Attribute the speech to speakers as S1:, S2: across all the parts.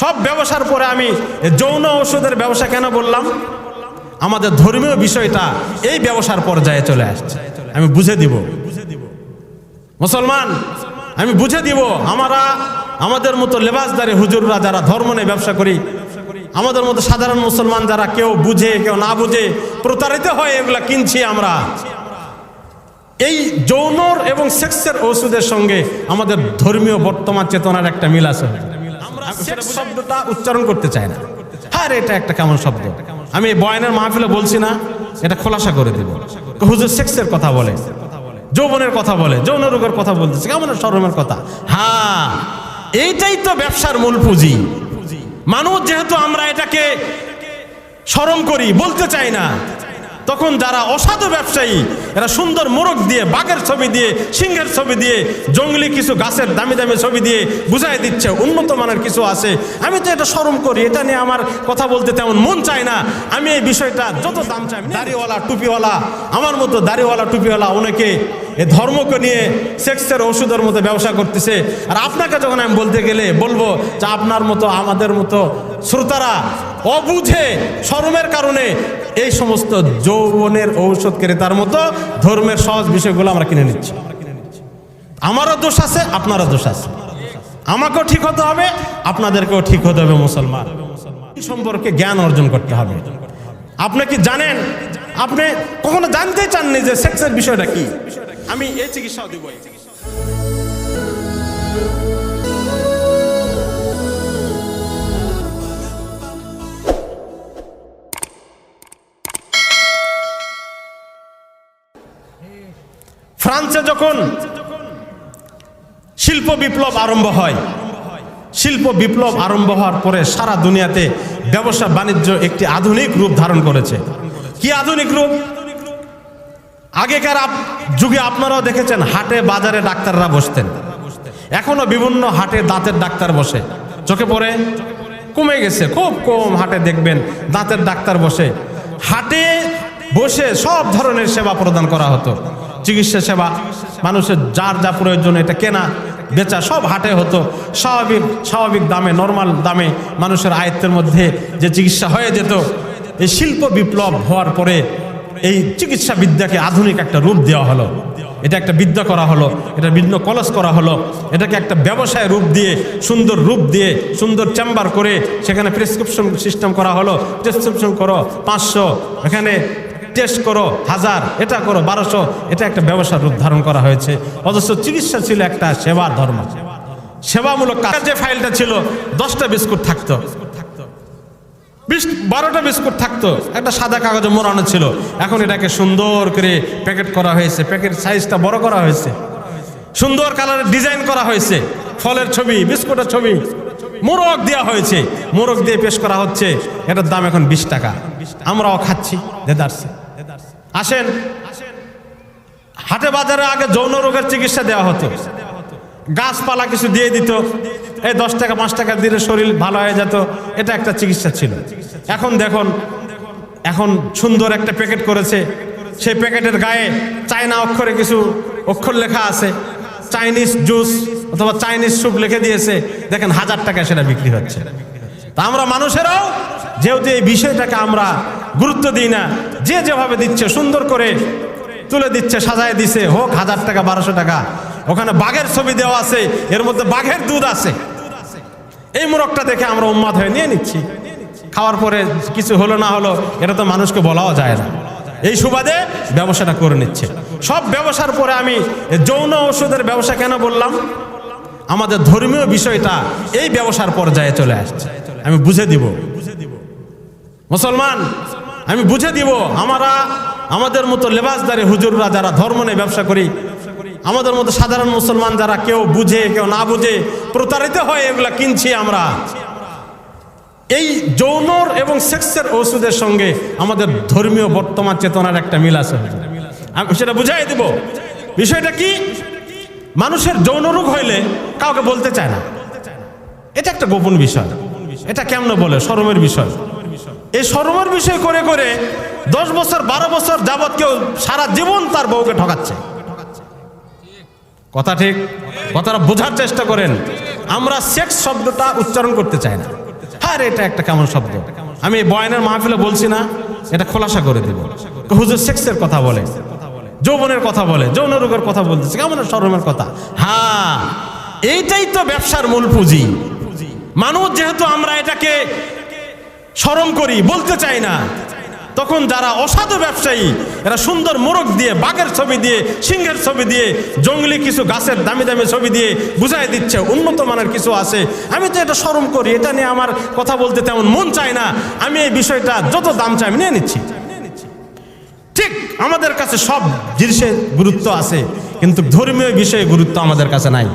S1: সব ব্যবসার পরে আমি যৌন ঔষধের ব্যবসা কেন বললাম? আমাদের ধর্মীয় বিষয়টা এই ব্যবসার পর্যায়ে চলে আসছে। আমি বুঝে দিব। মুসলমান, আমি বুঝে দিব, আমরা, আমাদের মতো লেবাসদারি হুজুররা যারা ধর্ম নিয়ে ব্যবসা করি, আমাদের মতো সাধারণ মুসলমান যারা কেউ বুঝে, কেউ না বুঝে, প্রতারিত হয় এগুলা কিনছি আমরা। এই যৌনর এবং সেক্সের ওষুধের সঙ্গে আমাদের ধর্মীয় বর্তমান চেতনার একটা মিল আছে। শব্দটা উচ্চারণ করতে চাই না। হ্যাঁ এটা একটা কেমন শব্দ। আমি বয়ানের মাহফিলে বলছি না এটা খোলাসা করে দেব। হুজুর সেক্সের কথা বলে যৌবনের কথা বলে যৌন রোগের কথা বলতেছে কেমন শরমের কথা। হ্যাঁ এইটাই তো ব্যবসার মূল পুঁজি। মানুষ যেহেতু আমরা এটাকে শরম করি বলতে চাই না তখন যারা অসাধু ব্যবসায়ী, এরা সুন্দর মোরগ দিয়ে, বাঘের ছবি দিয়ে, সিংহের ছবি দিয়ে, জঙ্গলি কিছু গাছের দামি দামি ছবি দিয়ে বুঝাই দিচ্ছে, উন্নত মানের কিছু আছে। আমি তো এটা শরম করি, এটা নিয়ে আমার কথা বলতে তেমন মন চায় না। আমি এই বিষয়টা যত দাম চাই দাড়িওয়ালা, টুপিওয়ালা, আমার মতো দাড়িওয়ালা, টুপিওয়ালা অনেকে এ ধর্মকে নিয়ে সেক্সের ওষুধের মতো ব্যবসা করতেছে। আর আপনাকে যখন আমি বলতে গেলে বলব যে আপনার মতো, আমাদের মতো শ্রোতারা অবুঝে, শরমের কারণে এই সমস্ত যৌবনের ঔষধ ক্রেতার মতো ধর্মের সহজ বিষয়গুলো আমরা কিনে নিচ্ছি। আমারও দোষ আছে, আপনারও দোষ আছে। আমাকেও ঠিক হতে হবে, আপনাদেরকেও ঠিক হতে হবে মুসলমান। সম্পর্কে জ্ঞান অর্জন করতে হবে। আপনি কি জানেন? আপনি কখনো জানতেই চাননি যে সেক্সের বিষয়টা কি? আমি এই চিকিৎসাও দিব। এই ফ্রান্সে যখন শিল্প বিপ্লব আরম্ভ হয়, শিল্প বিপ্লব আরম্ভ হওয়ার পরে সারা দুনিয়াতে ব্যবসা বাণিজ্য একটি আধুনিক রূপ ধারণ করেছে। কি আধুনিক রূপ? আগেকার যুগে আপনারাও দেখেছেন, হাটে, বাজারে ডাক্তাররা বসতেন। এখনও বিভিন্ন হাটে দাঁতের ডাক্তার বসে। চোখে পড়ে? কমে গেছে। খুব কম হাটে দেখবেন দাঁতের ডাক্তার বসে। হাটে বসে সব ধরনের সেবা প্রদান করা হতো। চিকিৎসা সেবা, মানুষের যার যা প্রয়োজন এটা কেনা, বেচা, সব হাটে হতো। স্বাভাবিক স্বাভাবিক দামে নর্মাল দামে মানুষের আয়ত্তের মধ্যে যে চিকিৎসা হয়ে যেত, এই শিল্প বিপ্লব হওয়ার পরে এই চিকিৎসা বিদ্যাকে আধুনিক একটা রূপ দেওয়া হলো। এটা একটা বিদ্যা করা হলো, এটা বিভিন্ন কলস করা হলো। এটাকে একটা ব্যবসায় রূপ দিয়ে, সুন্দর রূপ দিয়ে, সুন্দর চেম্বার করে সেখানে প্রেসক্রিপশন সিস্টেম করা হলো। প্রেসক্রিপশন করো, পাঁচশো, এখানে টেস্ট করো, হাজার, এটা করো, বারোশো, এটা একটা ব্যবসার রূপ ধারণ করা হয়েছে। অথচ চিকিৎসা ছিল একটা সেবার ধর্ম। সেবামূলক যে ফাইলটা ছিল, দশটা বিস্কুট থাকতো। বিশ, বারোটা বিস্কুট থাকতো। একটা সাদা কাগজে মোড়ানো ছিল। এখন এটাকে সুন্দর করে প্যাকেট করা হয়েছে। প্যাকেট সাইজটা বড় করা হয়েছে। সুন্দর কালারের ডিজাইন করা হয়েছে। ফলের ছবি, বিস্কুটের ছবি। মোরগ দেওয়া হয়েছে। মোরগ দিয়ে পেশ করা হচ্ছে। এটার দাম এখন বিশ টাকা। আমরাও খাচ্ছি, দেদারসে। আসেন। হাটে বাজারে আগে যৌন রোগের চিকিৎসা দেওয়া হতো। গাছপালা কিছু দিয়ে দিত। এই দশ টাকা, পাঁচ টাকা দিলে শরীর ভালো হয়ে যেত। এটা একটা চিকিৎসা ছিল। এখন দেখুন, এখন সুন্দর একটা প্যাকেট করেছে। সেই প্যাকেটের গায়ে চায়না অক্ষরে কিছু অক্ষর লেখা আছে। চাইনিজ জুস অথবা চাইনিজ স্যুপ লিখে দিয়েছে। দেখেন, হাজার টাকা সেটা বিক্রি হচ্ছে। তা আমরা মানুষেরাও, যেহেতু এই বিষয়টাকে আমরা গুরুত্ব দিই না যে যেভাবে দিচ্ছে, সুন্দর করে তুলে দিচ্ছে, সাজায় দিছে। হোক, হাজার টাকা, বারোশো টাকা। ওখানে বাঘের ছবি দেওয়া আছে, এর মধ্যে বাঘের দুধ আছে। এই মোরগটা দেখে আমরা উন্মাদ হয়ে নিয়ে নিচ্ছি। খাওয়ার পরে কিছু হলো না হলো, এটা তো মানুষকে বলাও যায় না। এই সুবাদে ব্যবসাটা করে নিচ্ছে। সব ব্যবসার পরে আমি যৌন ওষুধের ব্যবসা কেন বললাম? আমাদের ধর্মীয় বিষয়টা এই ব্যবসার পর্যায়ে চলে আসছে। আমি বুঝে দিব। মুসলমান আমি বুঝে দিব, আমরা, আমাদের মতো লেবাসদারি হুজুররা যারা ধর্ম নিয়ে ব্যবসা করি, আমাদের মতো সাধারণ মুসলমান যারা কেউ বুঝে, কেউ না বুঝে, প্রতারিত হয় এগুলা কিনছি আমরা। এই যৌনর এবং সেক্সের ওষুধের সঙ্গে আমাদের ধর্মীয় বর্তমান চেতনার একটা মিল আছে। আমি সেটা বুঝাই দিব। বিষয়টা কি? মানুষের যৌন রোগ হইলে কাউকে বলতে চায় না। এটা একটা গোপন বিষয়। এটা কেমন বলে? শরমের বিষয়। এই শরমের বিষয় করে করে দশ বছর, বারো বছর যাবৎ কেউ সারা জীবন তার বউকে ঠকাচ্ছে। কথা ঠিক? কথাটা বোঝার চেষ্টা করেন। আমরা সেক্স শব্দটা উচ্চারণ করতে চাই না। আর এটা একটা কেমন শব্দ? আমি বয়ানের মাহফিলে বলছি না, এটা খোলাসা করে দেব। হুজুর সেক্সের কথা বলে, যৌবনের কথা বলে, যৌন রোগের কথা বলতেছে, কেমন শরমের কথা? হ্যাঁ এইটাই তো ব্যবসার মূল পুঁজি। মানুষ যেহেতু আমরা এটাকে শরম করি, বলতে চাই না। তখন যারা অসাধু ব্যবসায়ী, এরা সুন্দর মোরগ দিয়ে, বাঘের ছবি দিয়ে, সিংহের ছবি দিয়ে, জঙ্গলি কিছু গাছের দামি দামি ছবি দিয়ে বুঝাই দিচ্ছে, উন্নত মানের কিছু আছে। আমি তো এটা শরম করি, এটা নিয়ে আমার কথা বলতে তেমন মন চায় না। আমি এই বিষয়টা যত দাম চাই, আমি নিয়ে নিচ্ছি। ঠিক আমাদের কাছে সব জিনিসের গুরুত্ব আছে, কিন্তু ধর্মীয় বিষয়ে গুরুত্ব আমাদের কাছে নাই।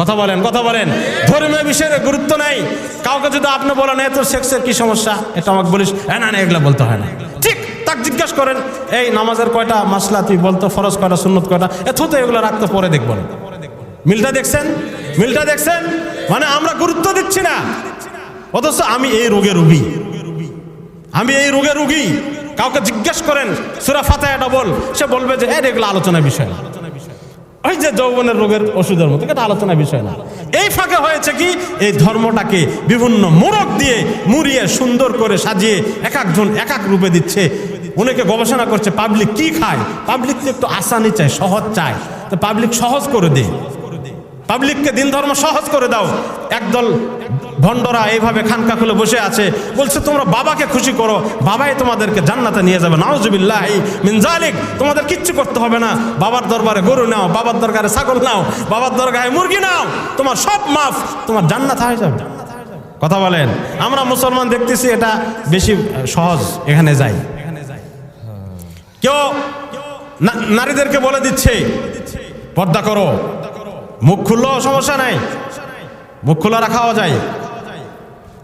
S1: কথা বলেন কথা বলেন। ধর্মীয় বিষয়ে গুরুত্ব নাই। কাউকে যদি আপনি বলেন এত সেক্সের কি সমস্যা? এটা আমাকে বলিস হ্যাঁ না না, এগুলো বলতে হয় না। ঠিক, তাক জিজ্ঞাসা করেন, এই নামাজের কয়টা মাসলা? তুই বলতো ফরজ কয়টা, সুন্নত কয়টা? এত তো এগুলো রাখতে পরে দেখব না। মিলটা দেখছেন? মিলটা দেখছেন? মানে আমরা গুরুত্ব দিচ্ছি না। অথচ আমি এই রোগে রুগী। আমি এই রোগে রুগী। কাউকে জিজ্ঞেস করেন, সুরা ফাতায়াটা বল সে বলবে যে এর এগুলো আলোচনার বিষয় ওই যে যৌবনের রোগের ওষুধের মতো, এটা আলোচনা বিষয় না। এই ফাঁকে হয়েছে কি, এই ধর্মটাকে বিভিন্ন মোড়ক দিয়ে মুড়িয়ে সুন্দর করে সাজিয়ে এক একজন এক এক রূপে দিচ্ছে। অনেকে গবেষণা করছে, পাবলিক কি খায়? পাবলিক তো একটু আসানি চায়, সহজ চায়। তো পাবলিক সহজ করে দেয়। পাবলিককে দিন ধর্ম সহজ করে দাও। একদল ভণ্ডরা এইভাবে খানকা খুলে বসে আছে। বলছে, তোমরা বাবাকে খুশি করো। বাবাই তোমাদেরকে জান্নাতে নিয়ে যাবে। নাওজুবিল্লাহ মিনজালিক তোমাদের কিচ্ছু করতে হবে না। বাবার দরবারে গরু নাও, বাবার দরবারে ছাগল নাও, বাবার দরবারে মুরগি নাও। তোমার সব মাফ, তোমার জান্নাত হয়ে যাবে। কথা বলেন। আমরা মুসলমান দেখতেছি এটা বেশি সহজ এখানে যাই কেউ নারীদেরকে বলে দিচ্ছে, পর্দা করো। মুখ খুললেও সমস্যা নাই। মুখ খোলা রাখাও যায়।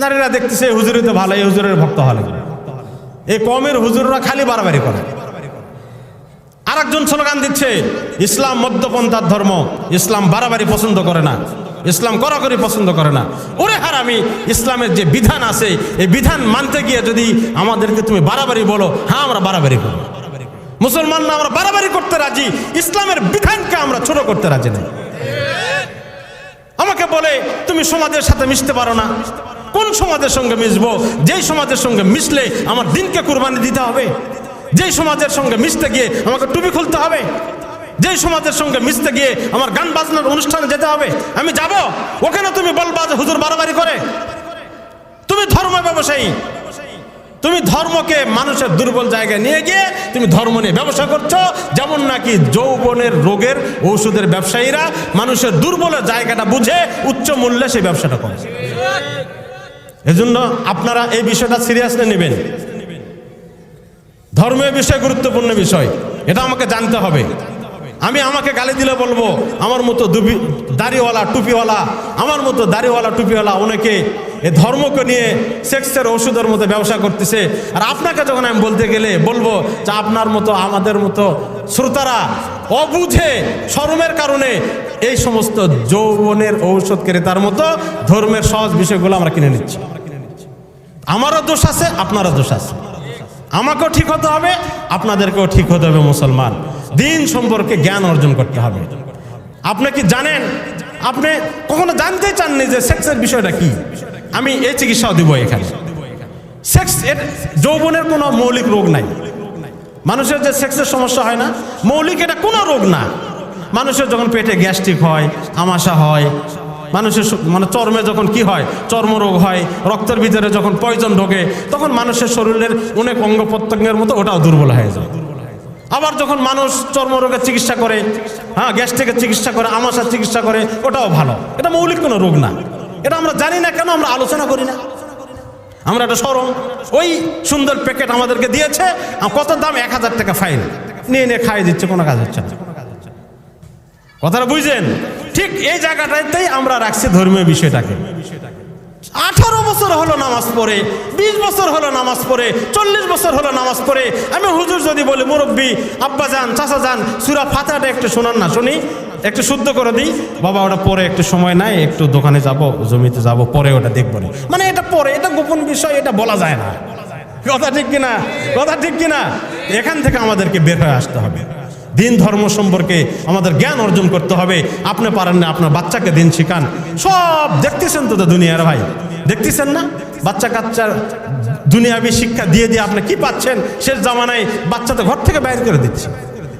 S1: নারীরা দেখতেছে এই হুজুরি তো ভালো, এই হুজুরের ভক্ত হলে। এই কমের হুজুররা খালি বাড়াবাড়ি করে। আর একজন স্লোগান দিচ্ছে, ইসলাম মধ্যপন্থার ধর্ম, ইসলাম বাড়াবাড়ি পছন্দ করে না, ইসলাম কড়াকড়ি পছন্দ করে না। ওরে হারামি, ইসলামের যে বিধান আছে, এই বিধান মানতে গিয়ে যদি আমাদেরকে তুমি বাড়াবাড়ি বলো হ্যাঁ আমরা বাড়াবাড়ি করব। মুসলমান না আমরা বাড়াবাড়ি করতে রাজি, ইসলামের বিধানকে আমরা ছোট করতে রাজি নেই আমাকে বলে, তুমি সমাজের সাথে মিশতে পারো না। কোন সমাজের সঙ্গে মিশবো? যেই সমাজের সঙ্গে মিশলে আমার দিনকে কুরবানি দিতে হবে। যেই সমাজের সঙ্গে মিশতে গিয়ে আমাকে টুপি খুলতে হবে। যেই সমাজের সঙ্গে মিশতে গিয়ে আমার গান বাজনার অনুষ্ঠানে যেতে হবে। আমি যাব। ওখানে তুমি বলবা হুজুর বাড়াবাড়ি করে। তুমি ধর্ম ব্যবসায়ী। তুমি ধর্মকে মানুষের দুর্বল জায়গায় নিয়ে গিয়ে তুমি ধর্ম নিয়ে ব্যবসা করছ। যেমন নাকি যৌবনের রোগের ঔষধের ব্যবসায়ীরা মানুষের দুর্বলের জায়গাটা বুঝে উচ্চ মূল্যে সেই ব্যবসাটা করে। এজন্য আপনারা এই বিষয়টা সিরিয়াসলি নেবেন। ধর্মের বিষয় গুরুত্বপূর্ণ বিষয়, এটা আমাকে জানতে হবে। আমি আমাকে গালি দিলে বলব, আমার মতো দুবি, দাড়িওয়ালা, টুপিওয়ালা, আমার মতো দাড়িওয়ালা, টুপিওয়ালা অনেকে এ ধর্মকে নিয়ে সেক্সের ওষুধের মতো ব্যবসা করতেছে। আর আপনাকে যখন আমি বলতে গেলে বলব যে আপনার মতো, আমাদের মতো শ্রোতারা অবুঝে, শরমের কারণে এই সমস্ত যৌবনের ঔষধ ক্রেতার মতো ধর্মের সহজ বিষয়গুলো আমরা কিনে নিচ্ছি। আমারও দোষ আছে, আপনারও দোষ আছে। আমাকেও ঠিক হতে হবে, আপনাদেরকেও ঠিক হতে হবে মুসলমান। দিন সম্পর্কে জ্ঞান অর্জন করতে হবে। আপনি কি জানেন? আপনি কখনো জানতে চাননি যে সেক্সের বিষয়টা কি? আমি এই চিকিৎসাও দিব এখানে। সেক্স এর যৌবনের কোনো মৌলিক রোগ নাই। মানুষের যে সেক্সের সমস্যা হয় না, মৌলিক এটা কোনো রোগ না। মানুষের যখন পেটে গ্যাস্ট্রিক হয়, আমাশা হয়, মানুষের মানে চর্মে যখন কি হয়, চর্মরোগ হয়, রক্তের ভিতরে যখন পয়জন ঢোকে, তখন মানুষের শরীরের অনেক অঙ্গ প্রত্যঙ্গের মতো ওটাও দুর্বল হয়ে যায়। আবার যখন মানুষ চর্মরোগের চিকিৎসা করে হ্যাঁ গ্যাস্ট্রিকের চিকিৎসা করে আমাশার চিকিৎসা করে, ওটাও ভালো। এটা মৌলিক কোনো রোগ না। এটা আমরা জানি না কেন, আমরা আলোচনা করি না। আমরা একটা সরম। ওই সুন্দর প্যাকেট আমাদেরকে দিয়েছে কত দাম? এক হাজার টাকা ফাইন নিয়ে নিয়ে খাইয়ে দিচ্ছে, কোনো কাজ হচ্ছে না। কথাটা বুঝলেন? ঠিক এই জায়গাটাতেই আমরা রাখছি ধর্মীয় বিষয়টাকে। আঠারো বছর হলো নামাজ পড়ে, বিশ বছর হলো নামাজ পড়ে, চল্লিশ বছর হলো নামাজ পড়ে। আমি হুজুর যদি বলি, মুরব্বী, আব্বা যান, চাচা যান, সুরা ফাতাটা একটু শোনান না, শুনি। একটু শুদ্ধ করে দিই। বাবা, ওটা পরে একটু সময় নাই, একটু দোকানে যাব, জমিতে যাব, পরে ওটা দেখব মানে এটা পরে, এটা গোপন বিষয়, এটা বলা যায় না। কথা ঠিক কিনা? কথা ঠিক কিনা? এখান থেকে আমাদেরকে বের হয়ে আসতে হবে। দিন ধর্ম সম্পর্কে আমাদের জ্ঞান অর্জন করতে হবে। আপনি পারেন না, আপনার বাচ্চাকে দিন শিখান। সব দেখতেছেন তো দুনিয়ার ভাই। দেখতেছেন না? বাচ্চা কাচ্চার দুনিয়াবি শিক্ষা দিয়ে দিয়ে আপনি কি পাচ্ছেন? শেষ জামানায় বাচ্চা তো ঘর থেকে বাইর করে দিচ্ছে।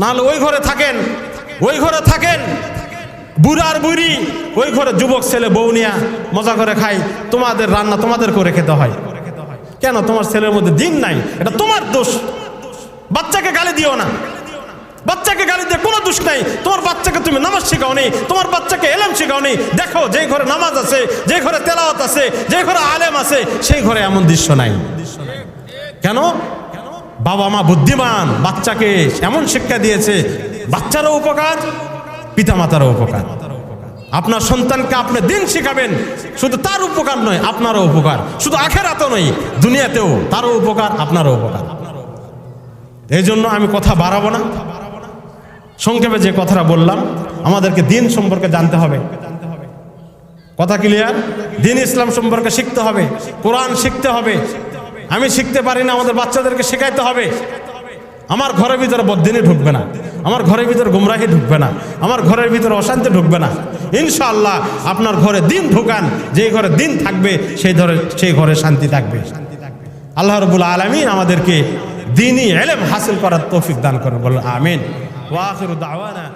S1: নাহলে ওই ঘরে থাকেন, ওই ঘরে থাকেন। বুড়ার বুড়ি, ওই ঘরে যুবক, ছেলে, বউ নিয়া মজা করে খাই তোমাদের রান্না তোমাদের করে খেতে হয়। কেন? তোমার ছেলের মধ্যে দিন নাই, এটা তোমার দোষ। বাচ্চাকে গালি দিও না। বাচ্চাকে গালি দিয়ে কোনো দোষ নাই। তোমার বাচ্চাকে তুমি নামাজ শেখাও নেই তোমার বাচ্চাকে এলাম শেখাও নেই দেখো, যে ঘরে নামাজ আছে, যে ঘরে তেলাওয়াত আছে, যে ঘরে আলেম আছে, সেই ঘরে এমন দৃশ্য নাই। কেন? বাবা মা বুদ্ধিমান, বাচ্চাকে এমন শিক্ষা দিয়েছে, বাচ্চারও উপকার, পিতামাতারও উপকার। আপনার সন্তানকে আপনি দিন শিখাবেন, শুধু তার উপকার নয়, আপনারও উপকার। শুধু আখের আখেরাতও নয়, দুনিয়াতেও তারও উপকার, আপনারও উপকার। এই জন্য আমি কথা বাড়াবো না। সংক্ষেপে যে কথাটা বললাম, আমাদেরকে দিন সম্পর্কে জানতে হবে। কথা ক্লিয়ার দিন ইসলাম সম্পর্কে শিখতে হবে। কোরআন শিখতে হবে। আমি শিখতে পারি না, আমাদের বাচ্চাদেরকে শেখাইতে হবে। আমার ঘরের ভিতরে বদিনী ঢুকবে না। আমার ঘরের ভিতরে গুমরাহি ঢুকবে না। আমার ঘরের ভিতরে অশান্তি ঢুকবে না। ইনশাআল্লাহ আপনার ঘরে দিন ঢুকান, যেই ঘরে দিন থাকবে, সেই ধরে সেই ঘরে শান্তি থাকবে। আল্লাহ রবুল আলমিন আমাদেরকে দিনই এলেম হাসিল করার তৌফিক দান করেন। বলুন, আমিন। واخر دعوانا